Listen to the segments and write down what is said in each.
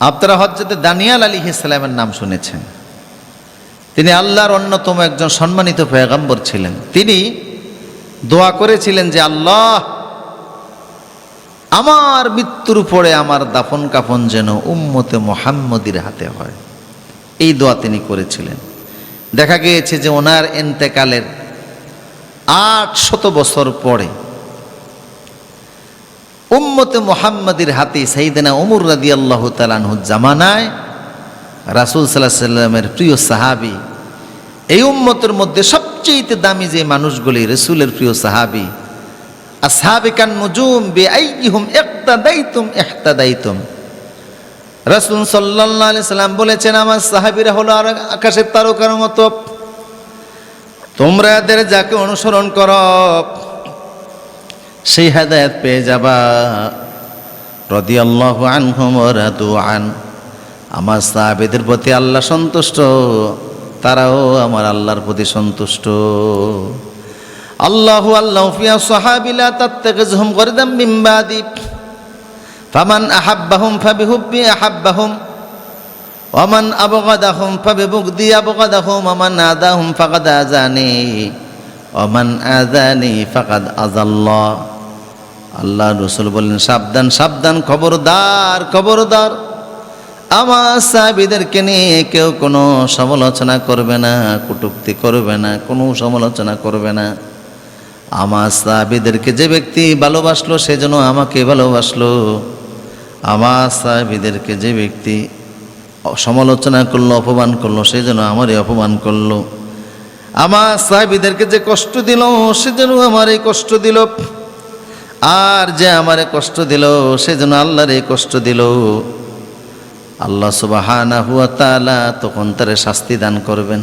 আপনারা হজরতে দানিয়াল আলী ইসলামের নাম শুনেছেন। তিনি আল্লাহর অন্যতম একজন সম্মানিত পয়গম্বর ছিলেন। তিনি দোয়া করেছিলেন যে, আল্লাহ, আমার মৃত্যুর পরে আমার দাফন কাফন যেন উম্মতে মোহাম্মদির হাতে হয়। এই দোয়া তিনি করেছিলেন। দেখা গিয়েছে যে, ওনার এন্তেকালের আট শত বছর পরে উম্মতে মোহাম্মদের হাতে সাইদেনা উমর রাদি আল্লাহ তালানহু জামানায় রাসুল সাল্লাহ সাল্লামের প্রিয় সাহাবি। এই উম্মতের মধ্যে সবচেয়ে দামি যে মানুষগুলি রসুলের প্রিয় সাহাবি আসহাবিকান নুজুম বে আইহুম একটা দায়িতুম একটা দায়িতুম রাসুল সাল্লাহ সাল্লাম বলেছেন, আমার সাহাবিরা হলো আর আকাশের তারকার মতো। তোমরা এদের যাকে অনুসরণ করো সেই হেদায়ত পেয়ে যাবা। রদি আল্লাহ আন। আমার সাহাবেদের প্রতি আল্লাহ সন্তুষ্ট, তারাও আমার আল্লাহর প্রতি সন্তুষ্ট। আল্লাহ আল্লাহ ফিয়া সাহাবিলা তাত্তাকিজহুম গরদাম মিন বাদি। ফামান আহাব্বাহুম ফাবিহুব্বি আহাব্বাহুম। ওমান আবগাদাহুম ফাবিবুগদি আবগাদাহুম। ওমান আদাহুম ফাকাদ আজানি ওমান আজানি ফাকাদ আজাল্লাহ আল্লাহ রসুল বললেন, সাবধান সাবধান, খবরদার খবরদার। আমার সাহাবিদেরকে নিয়ে কেউ কোনো সমালোচনা করবে না, কটুক্তি করবে না, কোনো সমালোচনা করবে না। আমার সাহাবিদেরকে যে ব্যক্তি ভালোবাসলো, সে যেন আমাকে ভালোবাসলো। আমার সাহাবিদেরকে যে ব্যক্তি সমালোচনা করল, অপমান করল, সে যেন আমারই অপমান করল। আমার সাহাবিদেরকে যে কষ্ট দিল, সে যেন আমারই কষ্ট দিল। আর যে আমারে কষ্ট দিল সে যেন আল্লাহর এই কষ্ট দিল। আল্লাহ সুবাহানা হুয়া তালা তখন তারে শাস্তি দান করবেন।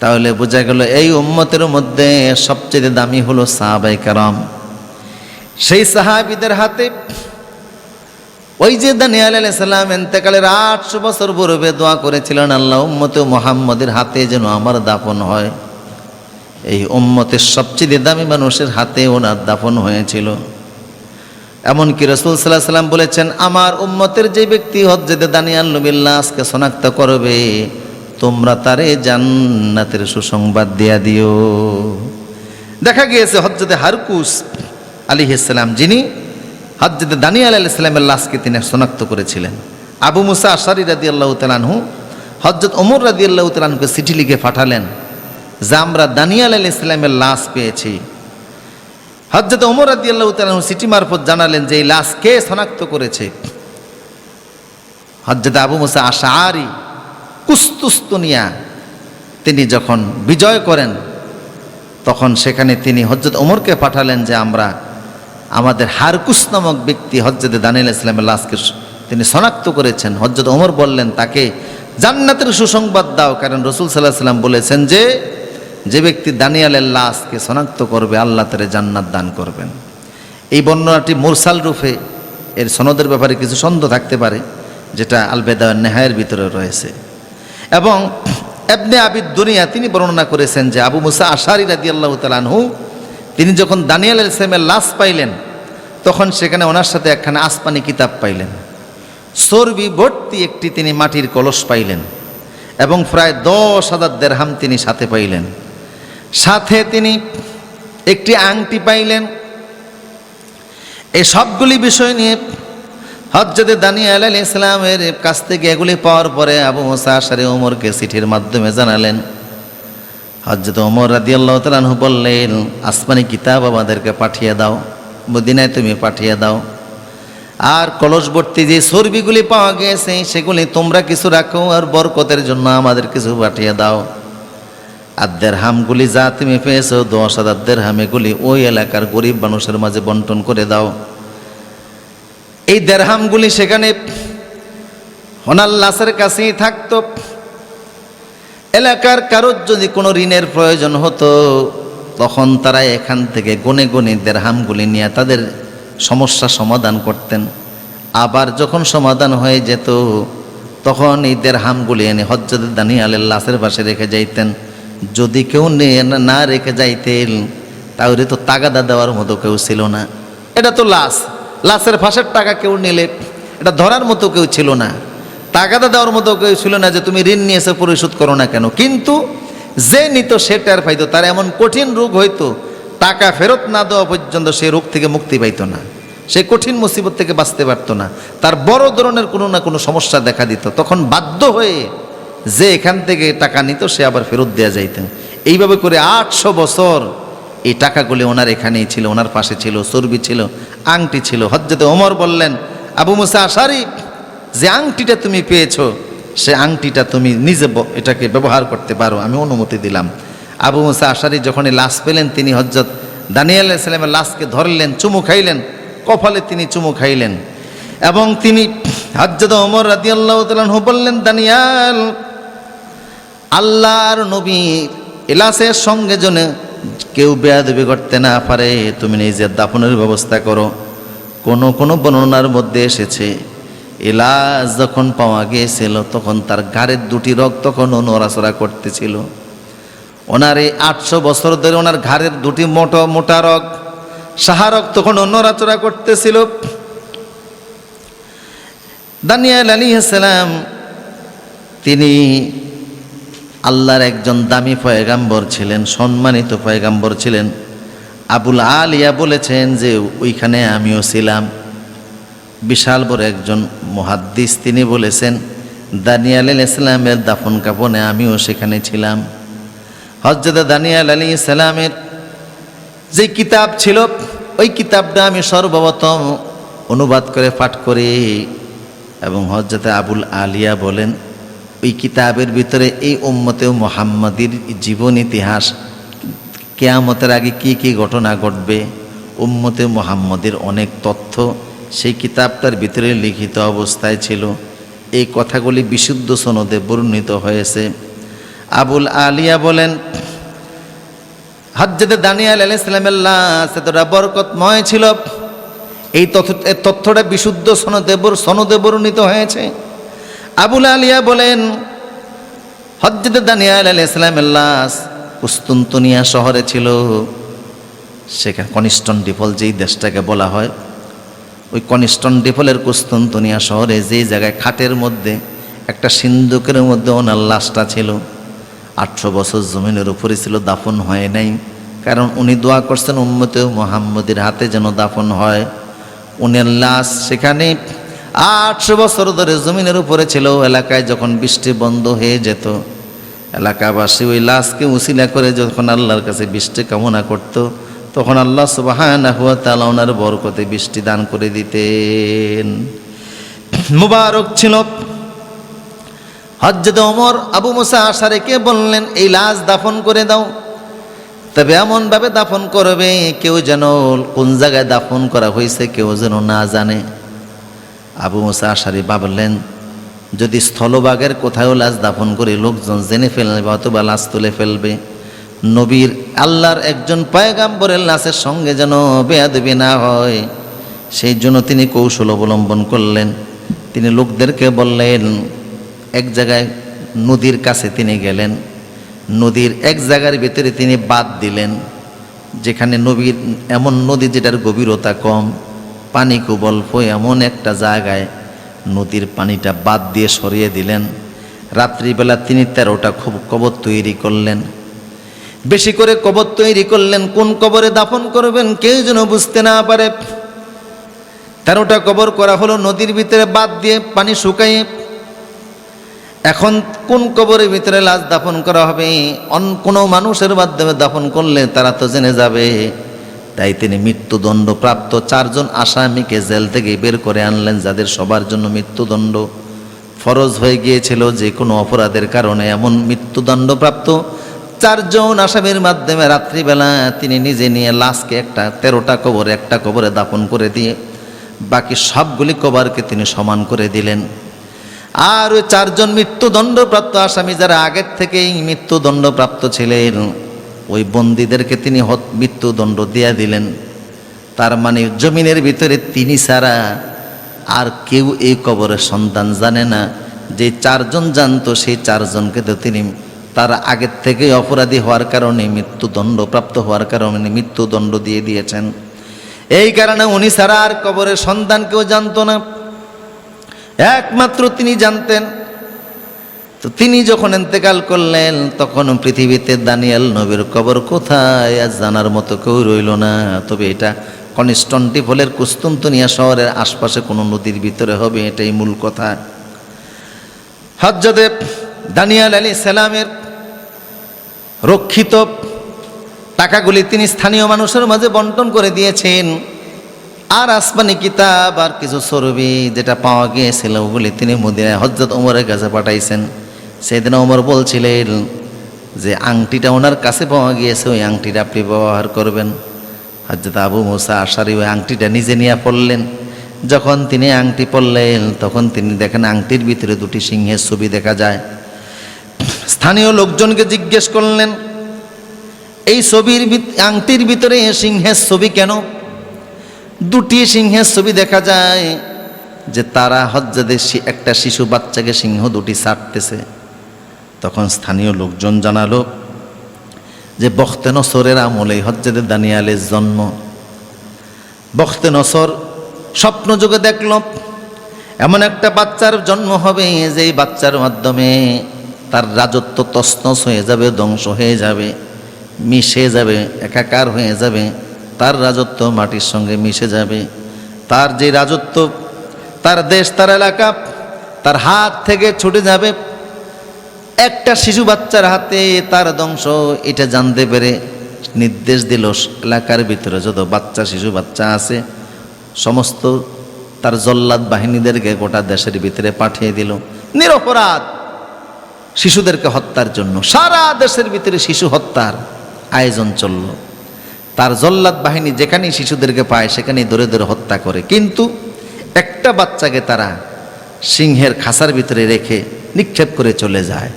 তাহলে বোঝা গেল এই উম্মতের মধ্যে সবচেয়ে দামি হলো সাহাবাই কারাম। সেই সাহাবিদের হাতে ওই যে দানিয়াল আলাইসাল্লাম এন্তেকালের আটশো বছর পূর্বে দোয়া করেছিলেন, আল্লাহ উম্মতে মোহাম্মদের হাতে যেন আমার দাপন হয়। এই উম্মতের সবচেয়ে দামি মানুষের হাতে ওনার দাফন হয়েছিল। এমনকি রসুল সাল্লাহ সাল্লাম বলেছেন, আমার উম্মতের যে ব্যক্তি হজ্জেদে দানিয়াল নবিল্লা আজকে শনাক্ত করবে, তোমরা তারে জান্নাতের সুসংবাদ দিয়া দিও। দেখা গিয়েছে হজ্জতে হারকুস আলী ইসলাম যিনি হজ্জতে দানিয়াল আল ইসলামের লাশকে তিনি শনাক্ত করেছিলেন। আবু মুসা আশারি রাদি আল্লাহ তালানহু হজরত ওমর রাদি আল্লাহ তালানহুকে চিঠি লিখে পাঠালেন। যে আমরা দানিয়াল আল ইসলামের লাশ পেয়েছি। হজরত ওমর রাদি আল্লাহ চিঠি মারফত জানালেন যে এই লাশ কে শনাক্ত করেছে? হজরত আবু মুসা আশারি কুস্তুস্তুনিয়া, তিনি যখন বিজয় করেন, তখন সেখানে তিনি হজরত ওমরকে পাঠালেন যে আমরা, আমাদের হারকুস নামক ব্যক্তি হজরত দানিল ইসলামের লাশকে তিনি শনাক্ত করেছেন। হজরত ওমর বললেন, তাকে জান্নাতের সুসংবাদ দাও, কারণ রসুল সাল্লাহ সাল্লাম বলেছেন যে যে ব্যক্তি দানিয়ালের লাশকে শনাক্ত করবে, আল্লাহ তারে জান্নাত দান করবেন। এই বর্ণনাটি মুরসাল রূপে এর সনদের ব্যাপারে কিছু সন্দেহ থাকতে পারে, যেটা আলবেদা নেহায়ের ভিতরে রয়েছে। এবং এবনে আবিদ দুনিয়া তিনি বর্ণনা করেছেন যে আবু মুসা আশারি রাদি আল্লাহ তালানহু তিনি যখন দানিয়াল ইসলামের লাশ পাইলেন, তখন সেখানে ওনার সাথে একখানে আসমানি কিতাব পাইলেন। চর্বি ভর্তি একটি তিনি মাটির কলস পাইলেন এবং প্রায় দশ হাজার দেড়হাম তিনি সাথে পাইলেন। সাথে তিনি একটি আংটি পাইলেন। এই সবগুলি বিষয় নিয়ে হজরতে দানিয়াল আলী ইসলামের কাছ থেকে এগুলি পাওয়ার পরে আবু মোসা আশারে ওমরকে চিঠির মাধ্যমে জানালেন। হজরত ওমর রাদি আল্লাহ তালাহু বললেন, আসমানি কিতাব আমাদেরকে পাঠিয়ে দাও, মদিনায় তুমি পাঠিয়ে দাও। আর কলসবর্তী যে চর্বিগুলি পাওয়া গিয়েছে, সেগুলি তোমরা কিছু রাখো আর বরকতের জন্য আমাদের কিছু পাঠিয়ে দাও। আর দেড়হামগুলি যা তুমি পেয়েছ, দশ হাজার দেড়হাম এগুলি ওই এলাকার গরিব মানুষের মাঝে বন্টন করে দাও। এই দেড়হামগুলি সেখানে হনাল্লাসের কাছেই থাকতো। এলাকার কারোর যদি কোনো ঋণের প্রয়োজন হতো, তখন তারা এখান থেকে গনে গনে দেড়হামগুলি নিয়ে তাদের সমস্যা সমাধান করতেন। আবার যখন সমাধান হয়ে যেত, তখন এই দেড়হামগুলি এনে হজ্জদের দানি আলের লাশের পাশে রেখে যাইতেন। যদি কেউ না রেখে যাইতেন, তাহলে তো তাগাদা দেওয়ার মতো কেউ ছিল না। এটা তো লাশ। লাশের ফাঁসের টাকা কেউ নিলে, এটা ধরার মতো কেউ ছিল না। তাগাদা দেওয়ার মতো কেউ ছিল না যে তুমি ঋণ নিয়ে এসে পরিশোধ করো না কেন। কিন্তু যে নিত সে টের পাইতো, তার এমন কঠিন রোগ হইতো, টাকা ফেরত না দেওয়া পর্যন্ত সে রোগ থেকে মুক্তি পাইতো না। সে কঠিন মুসিবত থেকে বাঁচতে পারতো না। তার বড় ধরনের কোনো না কোনো সমস্যা দেখা দিত। তখন বাধ্য হয়ে যে এখান থেকে টাকা নিত, সে আবার ফেরত দেওয়া যাইত। এইভাবে করে আটশো বছর এই টাকাগুলি ওনার এখানেই ছিল, ওনার পাশে ছিল, চর্বি ছিল, আংটি ছিল। হজ্জতে ওমর বললেন, আবু মুসা আশারি, যে আংটিটা তুমি পেয়েছ, সে আংটিটা তুমি নিজে এটাকে ব্যবহার করতে পারো, আমি অনুমতি দিলাম। আবু মুসা আশারি যখন লাশ পেলেন, তিনি হজরত দানিয়াল সালামের লাশকে ধরলেন, চুমু খাইলেন, কপালে তিনি চুমু খাইলেন। এবং তিনি হজরত ওমর রাদিয়াল্লাহু বললেন, দানিয়াল আল্লাহর নবী এলাসের সঙ্গে জনে কেউ বেয়াদবি করতে না পারে, তুমি নিজের দাফনের ব্যবস্থা করো। কোনো কোনো বর্ণনার মধ্যে এসেছে, এলাস যখন পাওয়া গিয়েছিল, তখন তার ঘাড়ের দুটি রগ তখনও নড়াচড়া করতেছিল। ওনার এই আটশো বছর ধরে ওনার ঘাড়ের দুটি মোটো, মোটা রগ সাহারক তখনও নড়াচড়া করতেছিল। দানিয়াল আলী সালাম তিনি আল্লাহর একজন দামি পয়গাম্বর ছিলেন, সম্মানিত পয়গাম্বর ছিলেন। আবুল আলিয়া বলেছেন যে, ওইখানে আমিও ছিলাম। বিশাল বড় একজন মহাদ্দিস তিনি বলেছেন, দানিয়াল আলী ইসলামের দাফন কাপনে আমিও সেখানে ছিলাম। হজরত দানিয়াল আলী ইসলামের যে কিতাব ছিল, ওই কিতাবটা আমি সর্বপ্রথম অনুবাদ করে পাঠ করি এবং হজরতে আবুল আলিয়া বলেন ওই কিতাবের ভিতরে এই উম্মতেও মোহাম্মদীর জীবন ইতিহাস, কেয়ামতের আগে কি কি ঘটনা ঘটবে, উম্মতে মোহাম্মদের অনেক তথ্য, সেই কিতাবটার ভিতরে লিখিত অবস্থায় ছিল। এই কথাগুলি বিশুদ্ধ সনদে বর্ণিত হয়েছে। আবুল আলিয়া বলেন হজ্জতে দানিয়াল আলাইহিস সালামের লাশ বরকতময় ছিল। এই তথ্য তথ্যটা বিশুদ্ধ সনদে বর- সনদে বর্ণিত হয়েছে। আবুল আলিয়া বলেন হজ্জতে দানিয়াল আলাইহিস সালামের লাশ কুস্তুন্তনিয়া শহরে ছিল। সেখানে কনিস্টন ডিফল যেই দেশটাকে বলা হয়, ওই কনিস্টন ডিফলের কুস্তুন্তনিয়া শহরে যেই জায়গায় খাটের মধ্যে, একটা সিন্ধুকের মধ্যে ওনার লাশটা ছিল, আটশো বছর জমিনের উপরে ছিল, দাফন হয় নাই। কারণ উনি দোয়া করছেন, উম্মতে মোহাম্মদের হাতে যেন দাফন হয়। উনার লাশ সেখানে আটশো বছর ধরে জমিনের উপরে ছিল, এলাকায় যখন বৃষ্টি বন্ধ হয়ে যেত, এলাকাবাসী ওই লাশকে উসিলা করে যখন আল্লাহর কাছে বৃষ্টি কামনা করত, তখন আল্লাহ সুবাহ তালা ওনার বরকতে বৃষ্টি দান করে দিতেন। মুবারক ছিল। হজ্জতে ওমর আবু মুসা আশারেকে বললেন, এই লাশ দাফন করে দাও। তবে এমনভাবে দাফন করবে, কেউ যেন কোন জায়গায় দাফন করা হয়েছে, কেউ যেন না জানে। আবু মুসা আশারি ভাবলেন যদি স্থলভাগের কোথাও লাশ দাফন করে লোকজন জেনে ফেলবে অথবা লাশ তুলে ফেলবে, নবীর আল্লাহর একজন পয়গাম্বরের লাশের সঙ্গে যেন বেয়াদবি না হয়। সেই জন্য তিনি কৌশল অবলম্বন করলেন। তিনি লোকদেরকে বললেন, এক জায়গায় নদীর কাছে তিনি গেলেন, নদীর এক জায়গার ভিতরে তিনি বাদ দিলেন, যেখানে নবীর এমন নদী যেটার গভীরতা কম পানি খুব এমন একটা জায়গায় নদীর পানিটা বাদ দিয়ে সরিয়ে দিলেন। রাত্রিবেলা তিনি তেরোটা খুব কবর তৈরি করলেন। বেশি করে কবর তৈরি করলেন, কোন কবরে দাফন করবেন কেউ যেন বুঝতে না পারে। তেরোটা কবর করা হলো নদীর ভিতরে বাদ দিয়ে পানি শুকাইয়ে এখন কোন কবরের ভিতরে লাশ দাফন করা হবে? অন কোনো মানুষের মাধ্যমে দাফন করলে তারা তো জেনে যাবে। তাই তিনি মৃত্যুদণ্ড প্রাপ্ত চারজন আসামিকে জেল থেকে বের করে আনলেন, যাদের সবার জন্য মৃত্যুদণ্ড ফরজ হয়ে গিয়েছিল যে কোনো অপরাধের কারণে। এমন মৃত্যুদণ্ডপ্রাপ্ত চারজন আসামির মাধ্যমে রাত্রিবেলা তিনি নিজে নিয়ে লাশকে একটা তেরোটা কবরে, একটা কবরে দাপন করে দিয়ে বাকি সবগুলি কবরকে তিনি সমান করে দিলেন। আর ওই চারজন মৃত্যুদণ্ডপ্রাপ্ত আসামি যারা আগের থেকেই মৃত্যুদণ্ডপ্রাপ্ত ছিলেন ওই বন্দীদেরকে তিনি মৃত্যুদণ্ড দিয়া দিলেন। তার মানে জমিনের ভিতরে তিনি ছাড়া আর কেউ এই কবরের সন্তান জানে না। যে চারজন জানতো, সেই চারজনকে তো তিনি তার আগের থেকেই অপরাধী হওয়ার কারণে, মৃত্যুদণ্ড প্রাপ্ত হওয়ার কারণে মৃত্যুদণ্ড দিয়ে দিয়েছেন। এই কারণে উনি ছাড়া আর কবরের সন্তান কেউ জানতো না। একমাত্র তিনি জানতেন তো তিনি যখন ইন্তেকাল করলেন, তখন পৃথিবীতে দানিয়াল নবীর কবর কোথায়? আজ জানার মতো কেউ রইল না। তবে এটা কনস্টন্টিপলের কুস্তুন্তনিয়া শহরের আশপাশে কোনো নদীর ভিতরে হবে, এটাই মূল কথা। হজ্জদেব দানিয়াল আলী সালামের রক্ষিত টাকাগুলি তিনি স্থানীয় মানুষের মাঝে বন্টন করে দিয়েছেন। আর আসমানি কিতাব আর কিছু সরবি যেটা পাওয়া গিয়েছিল, ওগুলি তিনি মদিনায় হজরত ওমরের কাছে পাঠাইছেন। সেদিন ওমর বলছিলেন যে আংটিটা ওনার কাছে পাওয়া গিয়েছে, ওই আংটিটা আপনি ব্যবহার করবেন। হজরত আবু মুসা আশারি ওই আংটিটা নিজে নিয়ে পড়লেন। যখন তিনি আংটি পরলেন তখন তিনি দেখেন আংটির ভিতরে দুটি সিংহের ছবি দেখা যায়। স্থানীয় লোকজনকে জিজ্ঞেস করলেন, এই ছবির আংটির ভিতরে সিংহের ছবি কেন? দুটি সিংহের ছবি দেখা যায় যে তারা হজ্জাদের একটা শিশু বাচ্চাকে সিংহ দুটি ছাড়তেছে। তখন স্থানীয় লোকজন জানালো যে বখতে নসরের আমলে হজ্জাদের দানিয়ালের জন্ম। বখতে নসর স্বপ্ন যুগে দেখল, এমন একটা বাচ্চার জন্ম হবে যে এই বাচ্চার মাধ্যমে তার রাজত্ব তছনছ হয়ে যাবে, ধ্বংস হয়ে যাবে, মিশে যাবে, একাকার হয়ে যাবে, তার রাজত্ব মাটির সঙ্গে মিশে যাবে। তার যে রাজত্ব, তার দেশ, তার এলাকা, তার হাত থেকে ছুটে যাবে একটা শিশু বাচ্চার হাতে তার ধ্বংস, এটা জানতে পেরে নির্দেশ দিল এলাকার ভিতরে যত বাচ্চা, শিশু বাচ্চা আছে, সমস্ত তার জল্লাদ বাহিনীদেরকে গোটা দেশের ভিতরে পাঠিয়ে দিল। নিরপরাধ শিশুদেরকে হত্যার জন্য। সারা দেশের ভিতরে শিশু হত্যার আয়োজন চলল। তার জল্লাদ বাহিনী যেখানেই শিশুদেরকে পায়, সেখানেই ধরে ধরে হত্যা করে। কিন্তু একটা বাচ্চাকে তারা সিংহের খাসার ভিতরে রেখে নিক্ষেপ করে চলে যায়।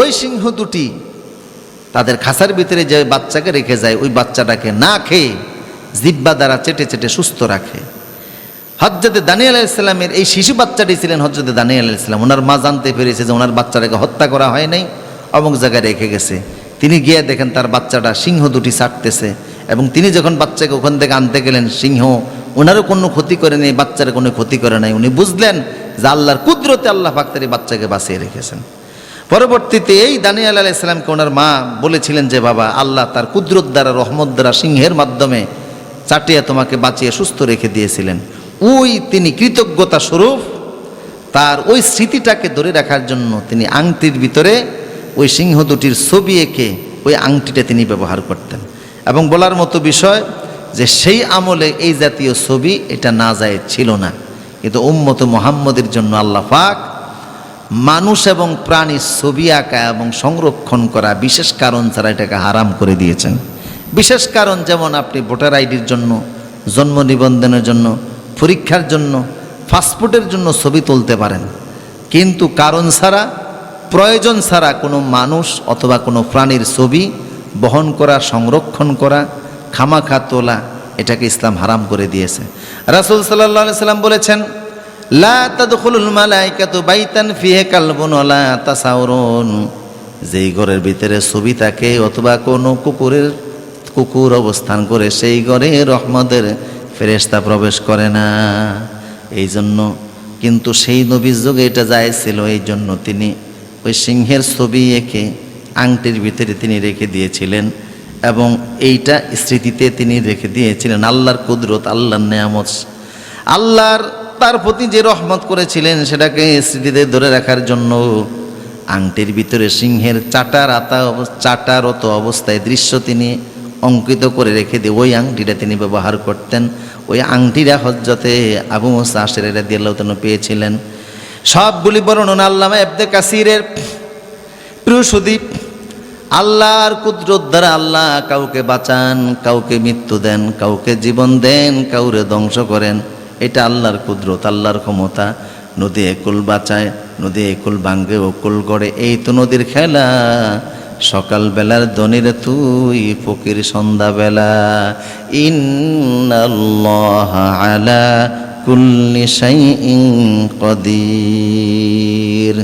ওই সিংহ দুটি, তাদের খাসার ভিতরে যে বাচ্চাকে রেখে যায়, ওই বাচ্চাটাকে না খেয়ে জিব্বা দ্বারা চেটে চেটে সুস্থ রাখে। হজরতে দানিয়াল আলাইসাল্লামের এই শিশু বাচ্চাটি ছিলেন হজরতে দানিয়াল আলাইসাল্লাম ওনার মা জানতে পেরেছে যে ওনার বাচ্চাটাকে হত্যা করা হয় নাই, অমুক জায়গায় রেখে গেছে। তিনি গিয়ে দেখেন তার বাচ্চাটা সিংহ দুটি ছাড়তেছে এবং তিনি যখন বাচ্চাকে ওখান থেকে আনতে গেলেন, সিংহ ওনারও কোনো ক্ষতি করে নেই, বাচ্চার কোনো ক্ষতি করে নাই। উনি বুঝলেন যে আল্লাহর কুদরতে আল্লাহ ফাক্তারি বাচ্চাকে বাঁচিয়ে রেখেছেন। পরবর্তীতে এই দানিয়াল আলাইসাল্লামকে ওনার মা বলেছিলেন যে, বাবা, আল্লাহ তার কুদরত দ্বারা, রহমত দ্বারা, সিংহের মাধ্যমে চাটিয়া তোমাকে বাঁচিয়ে সুস্থ রেখে দিয়েছিলেন। ওই তিনি কৃতজ্ঞতা স্বরূপ তার ওই স্মৃতিটাকে ধরে রাখার জন্য তিনি আংটির ভিতরে ওই সিংহ দুটির ছবি এঁকে ওই আংটিটা তিনি ব্যবহার করতেন। এবং বলার মতো বিষয় যে, সেই আমলে এই জাতীয় ছবি এটা না যায় ছিল না। কিন্তু উম্মত মোহাম্মদের জন্য আল্লাহ পাক মানুষ এবং প্রাণীর ছবি আঁকা এবং সংরক্ষণ করা বিশেষ কারণ ছাড়া এটাকে হারাম করে দিয়েছেন। বিশেষ কারণ যেমন আপনি ভোটার আইডির জন্য, জন্ম নিবন্ধনের জন্য, পরীক্ষার জন্য, পাসপোর্টের জন্য ছবি তুলতে পারেন। কিন্তু কারণ ছাড়া, প্রয়োজন ছাড়া কোনো মানুষ অথবা কোনো প্রাণীর ছবি বহন করা, সংরক্ষণ করা, খামাখা তোলা, এটাকে ইসলাম হারাম করে দিয়েছে। রাসুল সাল্লাহ সাল্লাম বলেছেন লা তাদখুলুল মালাইকাতু বাইতান ফিহে কালবুন ওয়ালা তাসাউরুন। যেই ঘরের ভিতরে ছবি থাকে অথবা কোনো কুকুরের, কুকুর অবস্থান করে সেই ঘরে রহমতের ফেরেশতা প্রবেশ করে না। এই জন্য কিন্তু সেই নবীর যুগে এটা যায় ছিল এই জন্য তিনি ওই সিংহের ছবি এঁকে আংটির ভিতরে তিনি রেখে দিয়েছিলেন এবং এইটা স্মৃতিতে তিনি রেখে দিয়েছিলেন, আল্লাহর কুদরত, আল্লাহর নেয়ামত। আল্লাহর তার প্রতি যে রহমত করেছিলেন, সেটাকে স্মৃতিতে ধরে রাখার জন্য আংটির ভিতরে সিংহের চাটার আতা চাটারত অবস্থায় দৃশ্য তিনি অঙ্কিত করে রেখে দিয়ে ওই আংটিটা তিনি ব্যবহার করতেন। ওই আংটিরা হজ্জতে আবু মোসা আশেরা দিয়ে পেয়েছিলেন। সবগুলি বর্ণনা আল্লামা এবদে কাসিরের প্রিয় সুদীপ আল্লাহর কুদরত দ্বারা আল্লাহ কাউকে বাঁচান, কাউকে মৃত্যু দেন, কাউকে জীবন দেন, কাউরে ধ্বংস করেন। এটা আল্লাহর কুদরত, আল্লাহর ক্ষমতা। নদী একুল বাঁচায়, নদী একুল বাঙ্গে ওকুল গড়ে। এই তো নদীর খেলা সকাল বেলার দনির তুই, ফকির সন্ধ্যাবেলা। ইন্নাল্লাহ আলা কুল্লি ইং কদির।